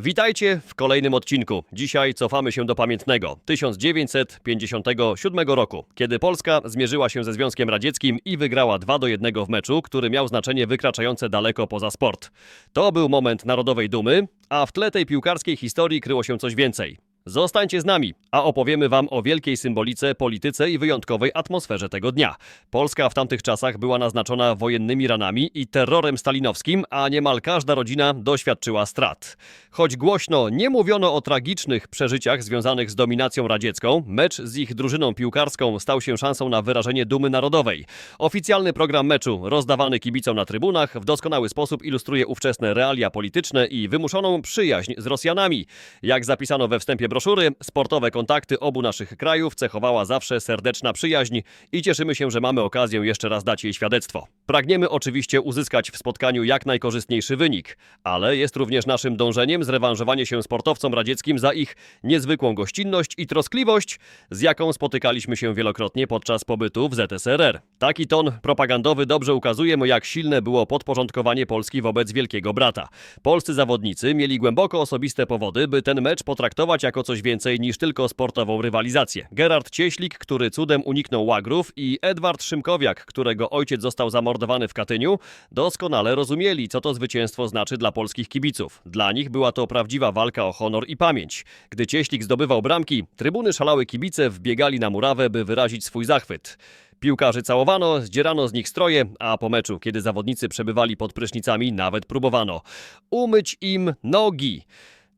Witajcie w kolejnym odcinku. Dzisiaj cofamy się do pamiętnego 1957 roku, kiedy Polska zmierzyła się ze Związkiem Radzieckim i wygrała 2 do 1 w meczu, który miał znaczenie wykraczające daleko poza sport. To był moment narodowej dumy, a w tle tej piłkarskiej historii kryło się coś więcej. Zostańcie z nami, a opowiemy Wam o wielkiej symbolice, polityce i wyjątkowej atmosferze tego dnia. Polska w tamtych czasach była naznaczona wojennymi ranami i terrorem stalinowskim, a niemal każda rodzina doświadczyła strat. Choć głośno nie mówiono o tragicznych przeżyciach związanych z dominacją radziecką, mecz z ich drużyną piłkarską stał się szansą na wyrażenie dumy narodowej. Oficjalny program meczu, rozdawany kibicom na trybunach, w doskonały sposób ilustruje ówczesne realia polityczne i wymuszoną przyjaźń z Rosjanami. Jak zapisano we wstępie broszury, sportowe kontakty obu naszych krajów cechowała zawsze serdeczna przyjaźń i cieszymy się, że mamy okazję jeszcze raz dać jej świadectwo. Pragniemy oczywiście uzyskać w spotkaniu jak najkorzystniejszy wynik, ale jest również naszym dążeniem zrewanżowanie się sportowcom radzieckim za ich niezwykłą gościnność i troskliwość, z jaką spotykaliśmy się wielokrotnie podczas pobytu w ZSRR. Taki ton propagandowy dobrze ukazuje, jak silne było podporządkowanie Polski wobec wielkiego brata. Polscy zawodnicy mieli głęboko osobiste powody, by ten mecz potraktować jako coś więcej niż tylko sportową rywalizację. Gerard Cieślik, który cudem uniknął łagrów i Edward Szymkowiak, którego ojciec został zamordowany w Katyniu, doskonale rozumieli, co to zwycięstwo znaczy dla polskich kibiców. Dla nich była to prawdziwa walka o honor i pamięć. Gdy Cieślik zdobywał bramki, trybuny szalały kibice wbiegali na murawę, by wyrazić swój zachwyt. Piłkarzy całowano, zdzierano z nich stroje, a po meczu, kiedy zawodnicy przebywali pod prysznicami, nawet próbowano umyć im nogi.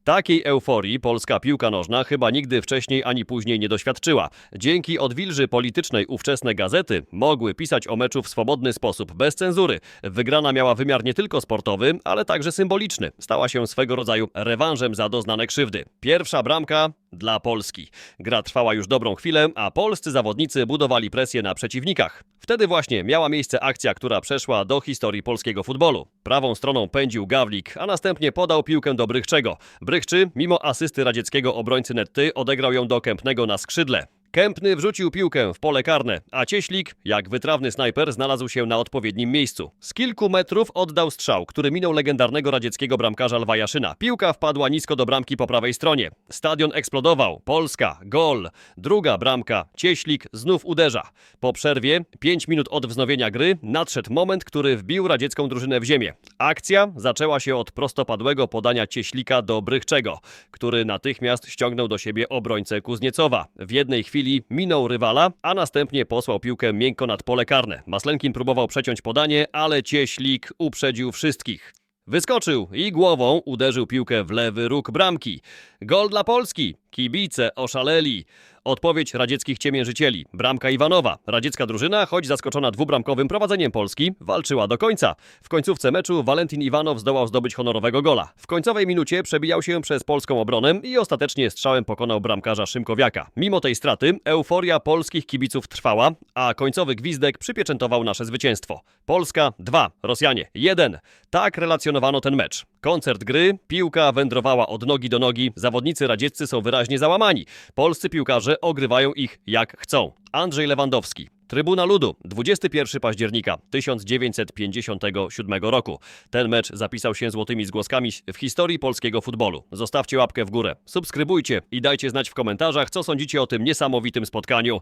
Takiej euforii polska piłka nożna chyba nigdy wcześniej ani później nie doświadczyła. Dzięki odwilży politycznej ówczesne gazety mogły pisać o meczu w swobodny sposób, bez cenzury. Wygrana miała wymiar nie tylko sportowy, ale także symboliczny. Stała się swego rodzaju rewanżem za doznane krzywdy. Pierwsza bramka dla Polski. Gra trwała już dobrą chwilę, a polscy zawodnicy budowali presję na przeciwnikach. Wtedy właśnie miała miejsce akcja, która przeszła do historii polskiego futbolu. Prawą stroną pędził Gawlik, a następnie podał piłkę do Brychczego. Brychczy, mimo asysty radzieckiego obrońcy Netty, odegrał ją do Kępnego na skrzydle. Kępny wrzucił piłkę w pole karne, a Cieślik, jak wytrawny snajper, znalazł się na odpowiednim miejscu. Z kilku metrów oddał strzał, który minął legendarnego radzieckiego bramkarza Lwa Jaszyna. Piłka wpadła nisko do bramki po prawej stronie. Stadion eksplodował. Polska, gol. Druga bramka. Cieślik znów uderza. Po przerwie, 5 minut od wznowienia gry, nadszedł moment, który wbił radziecką drużynę w ziemię. Akcja zaczęła się od prostopadłego podania Cieślika do Brychczego, który natychmiast ściągnął do siebie obrońcę Kuzniecowa. W jednej chwili minął rywala, a następnie posłał piłkę miękko nad pole karne. Maslenkin próbował przeciąć podanie, ale Cieślik uprzedził wszystkich. Wyskoczył i głową uderzył piłkę w lewy róg bramki. Gol dla Polski. Kibice oszaleli. Odpowiedź radzieckich ciemiężycieli. Bramka Iwanowa. Radziecka drużyna, choć zaskoczona dwubramkowym prowadzeniem Polski, walczyła do końca. W końcówce meczu Walentin Iwanow zdołał zdobyć honorowego gola. W końcowej minucie przebijał się przez polską obronę i ostatecznie strzałem pokonał bramkarza Szymkowiaka. Mimo tej straty, euforia polskich kibiców trwała, a końcowy gwizdek przypieczętował nasze zwycięstwo. Polska 2, Rosjanie 1. Tak relacjonowano ten mecz. Koncert gry, piłka wędrowała od nogi do nogi, zawodnicy radzieccy są wyraźnie załamani. Polscy piłkarze ogrywają ich jak chcą. Andrzej Lewandowski. Trybuna Ludu, 21 października 1957 roku. Ten mecz zapisał się złotymi zgłoskami w historii polskiego futbolu. Zostawcie łapkę w górę, subskrybujcie i dajcie znać w komentarzach, co sądzicie o tym niesamowitym spotkaniu.